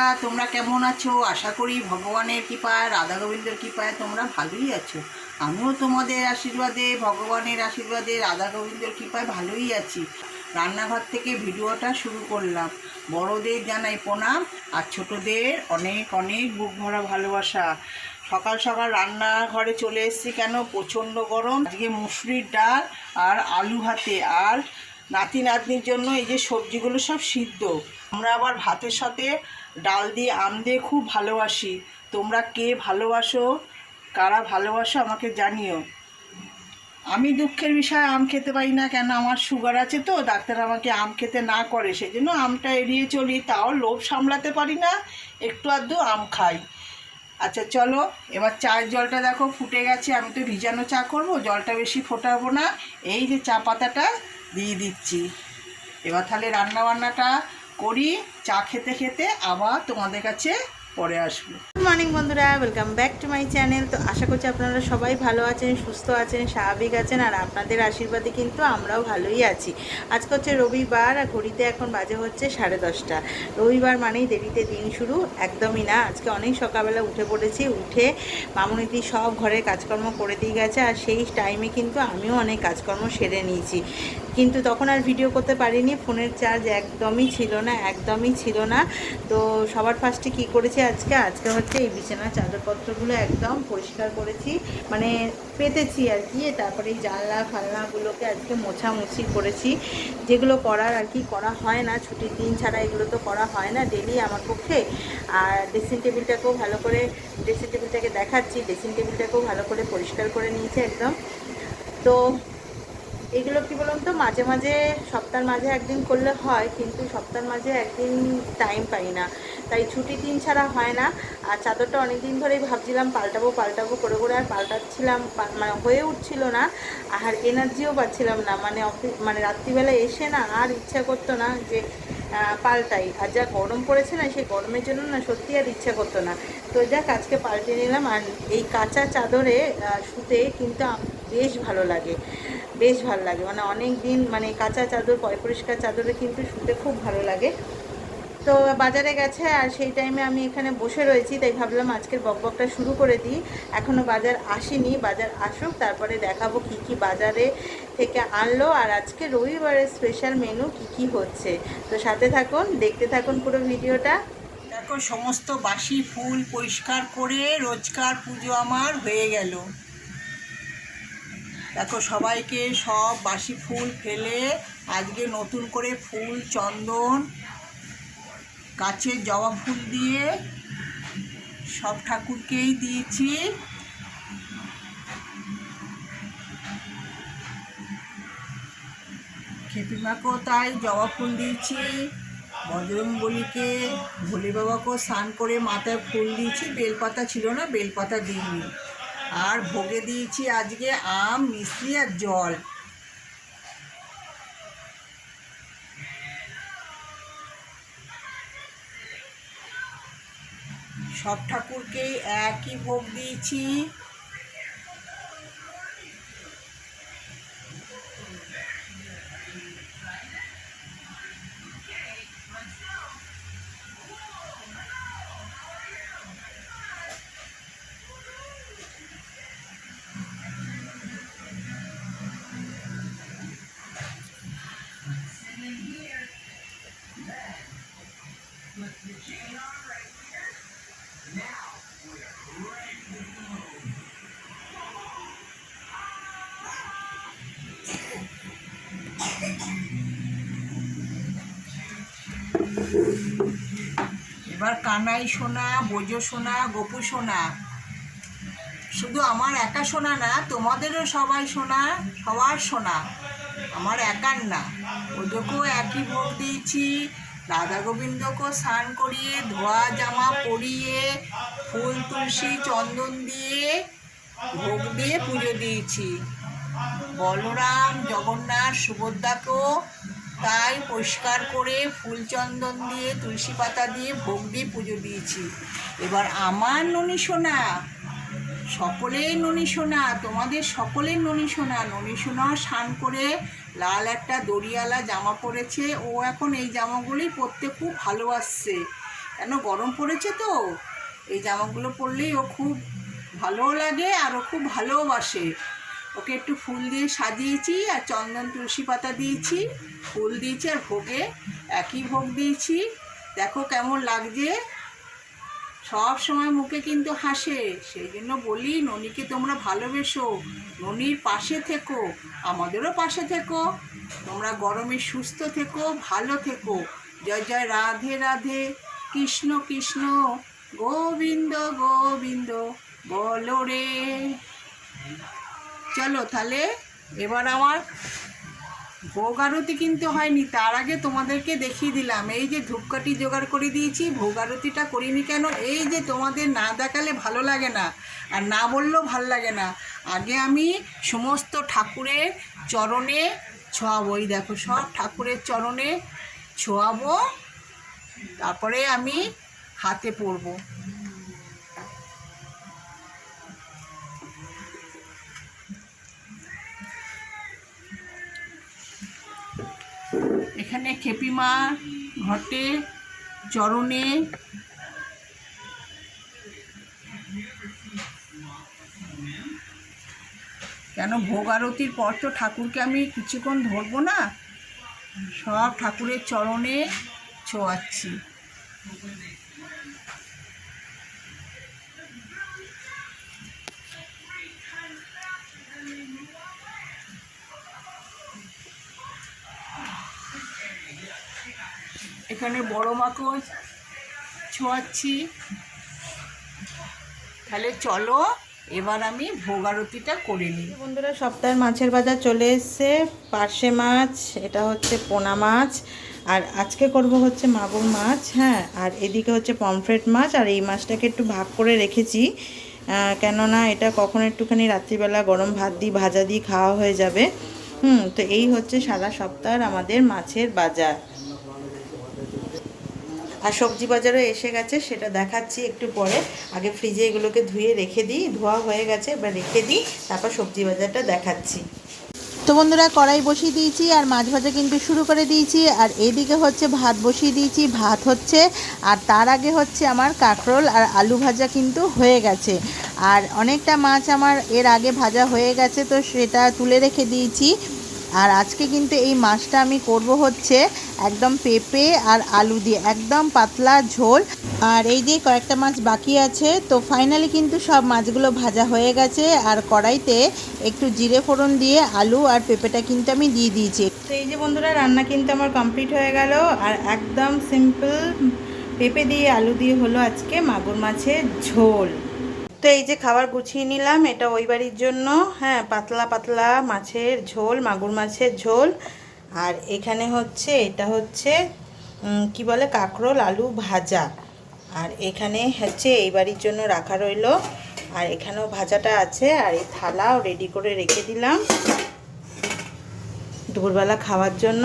বন্ধুরা, তোমরা কেমন আছো? আশা করি ভগবানের কৃপায়, রাধা গোবিন্দের কৃপায় তোমরা ভালোই আছো। আমিও তোমাদের আশীর্বাদে, ভগবানের আশীর্বাদে, রাধা গোবিন্দের কৃপায় ভালোই আছি। রান্নাঘর থেকে ভিডিওটা শুরু করলাম। বড়দের জানাই প্রণাম, আর ছোটদের অনেক অনেক বুক ভরা ভালোবাসা। সকাল সকাল রান্নাঘরে চলে এসেছি কেন? প্রচণ্ড গরম। আজকে মুসুরির ডাল আর আলু ভাতে। আর নাতি নাতনির জন্য এই যে সবজিগুলো সব সিদ্ধ। আমরা আবার ভাতের সাথে ডাল দিয়ে, আম দিয়ে খুব ভালোবাসি। তোমরা কে ভালোবাসো? কারা ভালোবাসো আমাকে জানিও। আমি দুঃখের বিষয়ে আম খেতে পারি না কেন? আমার সুগার আছে তো, ডাক্তার আমাকে আম খেতে না করে সেই জন্য আমটা এড়িয়ে চলি। তাও লোভ সামলাতে পারি না, একটু আধটু আম খাই। আচ্ছা চলো, এবার চায়ের জলটা দেখো, ফুটে গেছে। আমি তো ভিজানো চা করব, জলটা বেশি ফোটাবো না। এই যে চা পাতাটা দিয়ে দিচ্ছি। এবার তাহলে রান্না বান্নাটা করি চা খেতে খেতে আবার তোমাদের কাছে পরে আসব। মর্নিং বন্ধুরা welcome back to my channel তো আশা করছি আপনারা সবাই ভালো আছেন, সুস্থ আছেন, স্বাভাবিক আছেন, আর আপনাদের আশীর্বাদে কিন্তু আমরাও ভালোই আছি। আজকে হচ্ছে রবিবার, আর ঘড়িতে এখন বাজে হচ্ছে সাড়ে দশটা। রবিবার মানেই দেরিতে দিন শুরু, একদমই না। আজকে অনেক সকালবেলা উঠে পড়েছি, উঠে মামুনিদি সব ঘরের কাজকর্ম করে দিয়ে গেছে, আর সেই টাইমে কিন্তু আমিও অনেক কাজকর্ম সেরে নিয়েছি। কিন্তু তখন আর ভিডিও করতে পারিনি, ফোনের চার্জ একদমই ছিল না, একদমই ছিল না। তো সবার ফার্স্টে কি করেছি আজকে? আজকে হচ্ছে এই বিছানার চাদরপত্রগুলো একদম পরিষ্কার করেছি। মানে পেতেছি আর কি, তারপরে জানলা, ফালনাগুলোকে আজকে মোছামুছি করেছি। যেগুলো করার আর কি করা হয় না, ছুটির দিন ছাড়া এগুলো তো করা হয় না ডেলি আমার পক্ষে। আর ড্রেসিং টেবিলটাকেও ভালো করে ড্রেসিং টেবিলটাকে দেখাচ্ছি ড্রেসিং টেবিলটাকেও ভালো করে পরিষ্কার করে নিয়েছে একদম। তো এগুলো কি বলুন তো, মাঝে মাঝে, সপ্তাহের মাঝে একদিন করলে হয়, কিন্তু সপ্তাহের মাঝে একদিন টাইম পাই না। তাই ছুটি দিন ছাড়া হয় না। আর চাদরটা অনেক দিন ধরেই ভাবছিলাম, পাল্টাবো পাল্টাবো করে করে আর পাল্টাচ্ছিলাম মানে হয়ে উঠছিল না। আর এনার্জিও পাচ্ছিলাম না মানে অফিস মানে রাত্রিবেলা এসে না আর ইচ্ছা করতো না যে পাল্টাই। আর যা গরম পড়েছে না, সেই গরমের জন্য না সত্যি আর ইচ্ছা করতো না। তো যাক, আজকে পাল্টে নিলাম। আর এই কাঁচা চাদরে শুতে কিন্তু বেশ ভালো লাগে। বেশ ভালো লাগে। মানে অনেক দিন মানে কাঁচা চাদর, পরিষ্কার চাদরে কিন্তু শুতে খুব ভালো লাগে। তো বাজারে গেছে আর সেই টাইমে আমি এখানে বসে রয়েছি, তাই ভাবলাম আজকের বকবকটা শুরু করে দিই। এখনও বাজার আসেনি, বাজার আসুক, তারপরে দেখাবো কি কি বাজারে থেকে আনলো। আর আজকে রবিবারের স্পেশাল মেনু কি কি হচ্ছে? তো সাথে থাকুন, দেখতে থাকুন পুরো ভিডিওটা। দেখো, সমস্ত বাসি ফুল পরিষ্কার করে রোজকার পুজো আমার হয়ে গেল। দেখো, সবাইকে সব বাসি ফুল ফেলে আজকে নতুন করে ফুল, চন্দন গাছের জবা ফুল দিয়ে সব ঠাকুরকেই দিয়েছি। খেপিমাকেও তাই জবা ফুল দিয়েছি, বজরংবলীকে ভোলে বাবাকেও স্নান করে মাথায় ফুল দিয়েছি, বেলপাতা ছিল না, বেলপাতা দিইনি। আর ভোগে দিয়েছি আজকে আম, মিষ্টি আর জল। সব ঠাকুরকেই একই ভোগ দিয়েছি। এবার কানাই সোনা বোঝো সোনা, গোপু সোনা। শুধু আমার একা সোনা না, তোমাদেরও সবাই সোনা, সবার সোনা। আমার একার না। ওদেরকেও একই ভোগ দিয়েছি। রাধা গোবিন্দকেও স্নান করিয়ে, ধোয়া জামা পরিয়ে, ফুল, তুলসী, চন্দন দিয়ে ভোগ দিয়ে পুজো দিয়েছি। বলরাম, জগন্নাথ, সুভদ্রাকেও তাই পরিষ্কার করে ফুল চন্দন দিয়ে, তুলসী পাতা দিয়ে ভোগ দিয়ে পুজো দিয়েছি। এবার আমার ননী সোনা, সকলের ননী সোনা, তোমাদের সকলের ননী সোনা। ননী সোনা স্নান করে লাল একটা দড়িয়ালা জামা পরেছে। ও এখন এই জামাগুলোই পরতে খুব ভালোবাসছে। কেন, গরম পড়েছে তো? এই জামাগুলো পরলেই ও খুব ভালোও লাগে আর ও খুব ভালোবাসে। ওকে একটু ফুল দিয়ে সাজিয়েছি আর চন্দন তুলসী পাতা দিয়েছি। ফুল দিয়েছি আর ভোগে একই ভোগ দিয়েছি। দেখো কেমন লাগছে। সব সময় মুখে কিন্তু হাসে। সেই জন্য বলি, ননিকে তোমরা ভালোবেসো। ননির পাশে থেকো, আমাদেরও পাশে থেকো। তোমরা গরমে সুস্থ থেকো, ভালো থেকো। জয় জয়, রাধে রাধে। কৃষ্ণ কৃষ্ণ, গোবিন্দ গোবিন্দ, বলো রে। চলো তাহলে এবার আমার ভোগ আরতি কিন্তু হয়নি, তার আগে তোমাদেরকে দেখিয়ে দিলাম। এই যে ধূপকাঠি জোগাড় করে দিয়েছি ভোগ আরতিটা করিনি কেন? এই যে তোমাদের না দেখালে ভালো লাগে না, আর না বললেও ভালো লাগে না। আগে আমি সমস্ত ঠাকুরের চরণে ছোঁয়াবো, এই দেখো সব ঠাকুরের চরণে ছোঁয়াবো, তারপরে আমি হাতে পরবো। এখানে খেপিমা ঘটে, চরণে কেন ভোগ আরতির পর তো ঠাকুরকে আমি কিছুক্ষণ ধরবো না? সব ঠাকুরের চরণে ছোঁয়াচ্ছি। এখানে বড় মাকেও ছোঁয়াচ্ছি। তাহলে চলো, এবার আমি ভোগ আরতিটা করে নিই। বন্ধুরা, সপ্তাহের মাছের বাজার চলে এসছে। পার্শে মাছ, এটা হচ্ছে পোনা মাছ, আর আজকে করব হচ্ছে মাগুর মাছ হ্যাঁ আর এদিকে হচ্ছে পমফ্রেট মাছ, আর এই মাছটাকে একটু ভাগ করে রেখেছি। কেননা এটা কখন একটুখানি রাত্রিবেলা গরম ভাত দিয়ে, ভাজা দিয়ে খাওয়া হয়ে যাবে। হুম, তো এই হচ্ছে সারা সপ্তাহের আমাদের মাছের বাজার। আর সবজি বাজারও এসে গেছে, সেটা দেখাচ্ছি একটু পরে। আগে ফ্রিজে এগুলোকে ধুয়ে রেখে দিই, ধোয়া হয়ে গেছে, এবার রেখে দিই, তারপর সবজি বাজারটা দেখাচ্ছি। তো বন্ধুরা, কড়াই বসিয়ে দিয়েছি আর মাছ ভাজা কিন্তু শুরু করে দিয়েছি। আর এদিকে হচ্ছে ভাত বসিয়ে দিয়েছি, ভাত হচ্ছে, আর তার আগে হচ্ছে আমার কাঁকরোল আর আলু ভাজা কিন্তু হয়ে গেছে। আর অনেকটা মাছ আমার এর আগে ভাজা হয়ে গেছে, তো সেটা তুলে রেখে দিয়েছি। আর আজকে কিন্তু এই মাছটা আমি করব হচ্ছে একদম পেঁপে আর আলু দিয়ে, একদম পাতলা ঝোল। আর এই যে কয়েকটা মাছ বাকি আছে, তো ফাইনালি কিন্তু সব মাছগুলো ভাজা হয়ে গেছে। আর কড়াইতে একটু জিরে ফোড়ন দিয়ে আলু আর পেঁপেটা কিন্তু আমি দিয়ে দিয়েছি। তো এই যে বন্ধুরা, রান্না কিন্তু আমার কমপ্লিট হয়ে গেল। আর একদম সিম্পল পেঁপে দিয়ে আলু দিয়ে হলো আজকে মাগুর মাছের ঝোল। তো এই যে খাবার গুছিয়ে নিলাম, এটা ওই বাড়ির জন্য। হ্যাঁ পাতলা পাতলা মাছের ঝোল, মাগুর মাছের ঝোল। আর এখানে হচ্ছে, এটা হচ্ছে কি বলে, কাঁকরোল আলু ভাজা। আর এখানে হচ্ছে, এই বাড়ির জন্য রাখা রইল। আর এখানেও ভাজাটা আছে, আর এই থালাও রেডি করে রেখে দিলাম। দুপুরবেলা খাওয়ার জন্য।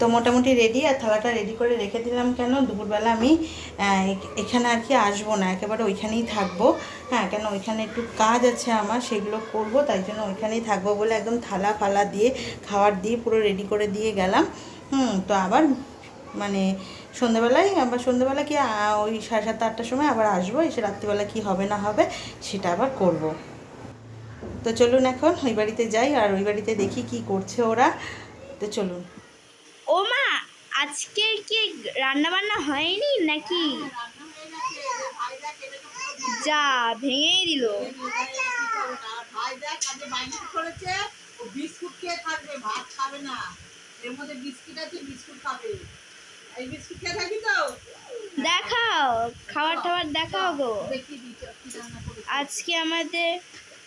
তো মোটামুটি রেডি আর থালাটা রেডি করে রেখে দিলাম কেন? দুপুরবেলা আমি এখানে আর কি আসব না, একেবারে ওইখানেই থাকব। হ্যাঁ কেন ওইখানে একটু কাজ আছে আমার, সেগুলো করব, তাই জন্য ওইখানেই থাকব বলে একদম থালা ফালা দিয়ে খাবার দিয়ে পুরো রেডি করে দিয়ে গেলাম। হুম, তো আবার মানে সন্ধ্যাবেলায়, আবার সন্ধ্যাবেলা কি ওই সাড়ে সাতটা, আটটার সময় আবার আসব, এসে রাত্রিবেলা কি হবে না হবে, সেটা আবার করব। তো চলুন এখন, ওই বাড়িতে যাই, আর ওই বাড়িতে দেখি কি করছে ওরা। তো চলুন। ও মা আজকে কি রান্না বান্না হয়নি নাকি? যা ভেঙেই দিল। ভাই দেখ আজকে বাইন্ডিং করেছে ও বিস্কুট খেয়ে থাকবে ভাত খাবে না। এর মধ্যে বিস্কিট আছে বিস্কুট খাবে। এই বিস্কুট খেয়ে থাকি তো? দেখাও খাবার টাবার দেখাও গো। আজকে আমাদের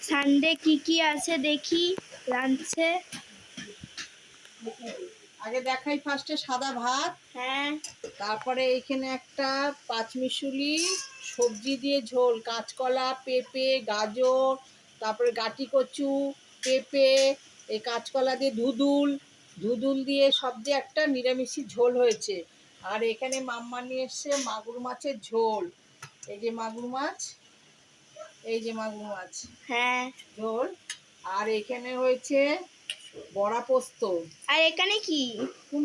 সানডে কি কি আছে দেখি রাঁধছে। আগে দেখাই ফার্স্টে সাদা ভাত। হ্যাঁ। তারপরে এখানে একটা পাঁচমিশুলি সবজি দিয়ে ঝোল কাঁচকলা পেঁপে গাজর তারপরে গাটি কচু পেঁপে এই কাঁচকলা দিয়ে ধুদুল ধুদুল দিয়ে সব দিয়ে একটা নিরামিষি ঝোল হয়েছে। আর এখানে মাম্মা নিয়ে এসছে মাগুর মাছের ঝোল। এই যে মাগুর মাছ এই যে মাগুর মাছ হ্যাঁ। ঝোল। আর এখানে হয়েছে বড়া পোস্ত। আর এখানে কি?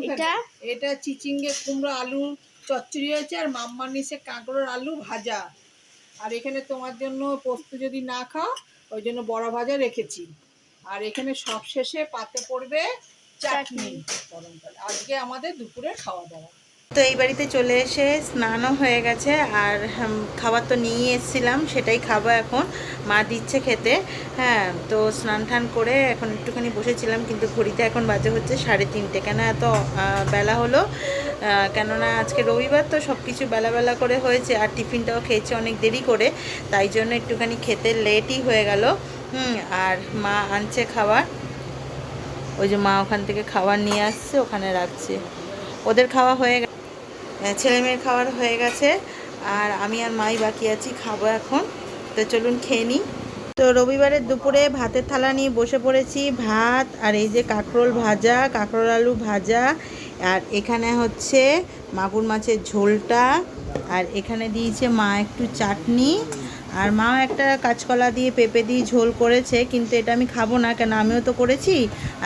এটা? এটা চিচিঙ্গে কুমড়ো আলু চচ্চড়ি হয়েছে আর মাম্মার নিচে কাঁকড়োর আলু ভাজা। আর এখানে তোমার জন্য পোস্ত যদি না খাও ওই জন্য বড়া ভাজা রেখেছি। আর এখানে সব শেষে পাতে পড়বে চাটনি। গরমকালে আজকে আমাদের দুপুরে খাওয়া দাওয়া। তো এই বাড়িতে চলে এসে স্নানও হয়ে গেছে আর খাবার তো নিয়ে এসেছিলাম, সেটাই খাব এখন। মা দিচ্ছে খেতে হ্যাঁ তো স্নান টান করে এখন একটুখানি বসেছিলাম, কিন্তু ঘড়িতে এখন বাজে হচ্ছে সাড়ে তিনটে। কেন এত বেলা হলো? কেননা আজকে রবিবার তো সব কিছু বেলা বেলা করে হয়েছে, আর টিফিনটাও খেয়েছে অনেক দেরি করে, তাই জন্য একটুখানি খেতে লেটই হয়ে গেল। হুম, আর মা আনছে খাবার। ওই যে মা ওখান থেকে খাবার নিয়ে আসছে, ওখানে রাখছে। ওদের খাওয়া হয়ে গেছে ছেলে মেয়ের খাবার হয়ে গেছে। আর আমি আর মাই বাকি আছি, খাব এখন। তো চলুন খেয়ে নিই। তো রবিবারের দুপুরে ভাতের থালা নিয়ে বসে পড়েছি, ভাত আর এই যে কাঁকরোল ভাজা, কাঁকরোল আলু ভাজা। আর এখানে হচ্ছে মাগুর মাছের ঝোলটা। আর এখানে দিয়েছে মা একটু চাটনি। আর মাও একটা কাঁচকলা দিয়ে পেঁপে দিয়ে ঝোল করেছে কিন্তু এটা আমি খাব না কেন আমিও তো করেছি।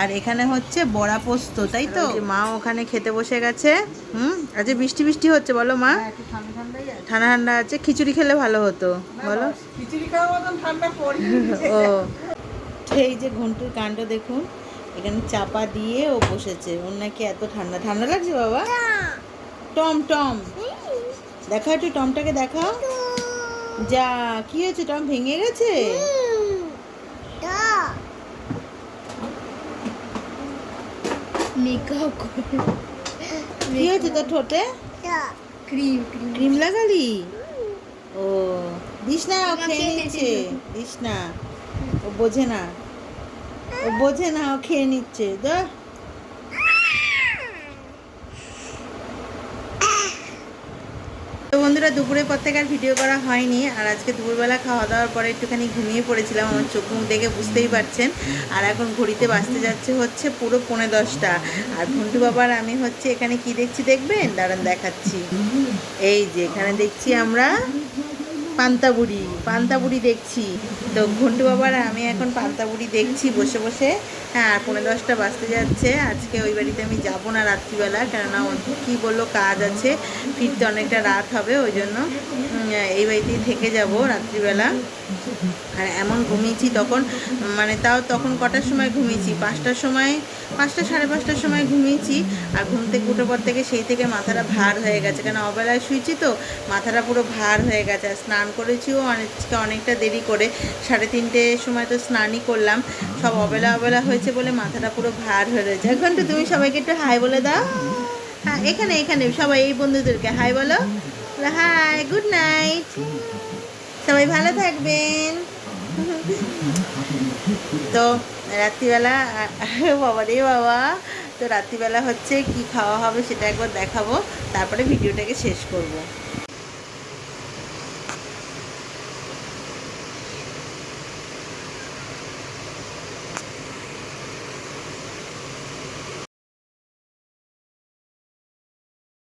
আর এখানে হচ্ছে বড়া পোস্ত তাই তো? মা ওখানে খেতে বসে গেছে। হুম? আজকে বৃষ্টি বৃষ্টি হচ্ছে বলো মা। হ্যাঁ, ঠান্ডা ঠান্ডা ঠান্ডা আছে খিচুড়ি খেলে ভালো হতো বলো। খিচুড়ি খাওয়ার মতন ঠান্ডা পড়ে ও। এই যে ঘন্টুর কাণ্ড দেখুন এখানে চাপা দিয়ে ও বসেছে। ওর নাকি এত ঠান্ডা। ঠান্ডা লাগছে বাবা? Tom Tom. দেখা একটু টমটাকে দেখা যা কি হয়েছে? টম ভেঙে গেছে? মেকআপ কি হয়েছে তোর ঠোঁটে? Cream cream. লাগালি? ও দিস না ও খেয়ে নিচ্ছে। দিস না ও বোঝে না। ও বোঝে না ও খেয়ে নিচ্ছে। দা তো বন্ধুরা দুপুরের পর থেকে আর ভিডিও করা হয়নি, আর আজকে দুপুরবেলা খাওয়া দাওয়ার পরে একটুখানি ঘুমিয়ে পড়েছিলাম, আমার চোখ মুখ দেখে বুঝতেই পারছেন। আর এখন ঘড়িতে বাঁচতে যাচ্ছে হচ্ছে পুরো পৌনে দশটা। আর ঘন্টু বাবার আমি হচ্ছে এখানে কি দেখছি দেখবেন? দাঁড়ান দেখাচ্ছি। এই যে এখানে দেখছি আমরা পান্তাবুড়ি পান্তাবুড়ি দেখছি। তো ঘন্টু বাবার, আমি এখন পান্তাবুড়ি দেখছি বসে বসে। হ্যাঁ আর পনেরো দশটা বাজতে যাচ্ছে। আজকে ওই বাড়িতে আমি যাব না রাত্রিবেলা, কেননা কি বলল, কাজ আছে। ফিরতে অনেকটা রাত হবে, ওই জন্য এই বাড়িতেই থেকে যাব রাত্রিবেলা। আর এমন ঘুমিয়েছি তখন মানে তাও তখন কটার সময় ঘুমিয়েছি? পাঁচটার সময়, পাঁচটা, সাড়ে পাঁচটার সময় ঘুমিয়েছি। আর ঘুম থেকে উঠে পর থেকে সেই থেকে মাথাটা ভার হয়ে গেছে। কেন, অবেলায় শুয়েছি তো, মাথাটা পুরো ভার হয়ে গেছে। আর স্নান করেছিও অনেকটা অনেকটা দেরি করে। সাড়ে তিনটের সময় তো স্নানই করলাম। সব অবেলা অবেলা হয়েছে বলে মাথাটা পুরো ভার হয়ে রয়েছে। এখন তো তুমি সবাইকে একটু হাই বলে দাও। হ্যাঁ এখানে এখানে, সবাই এই বন্ধুদেরকে হাই বলো, হাই, গুড নাইট। সবাই ভালো থাকবেন। তো রাত্রিবেলা, বাবা রে বাবা, তো রাত্রিবেলা হচ্ছে কি খাওয়া হবে সেটা একবার দেখাবো, তারপরে ভিডিওটাকে শেষ করব।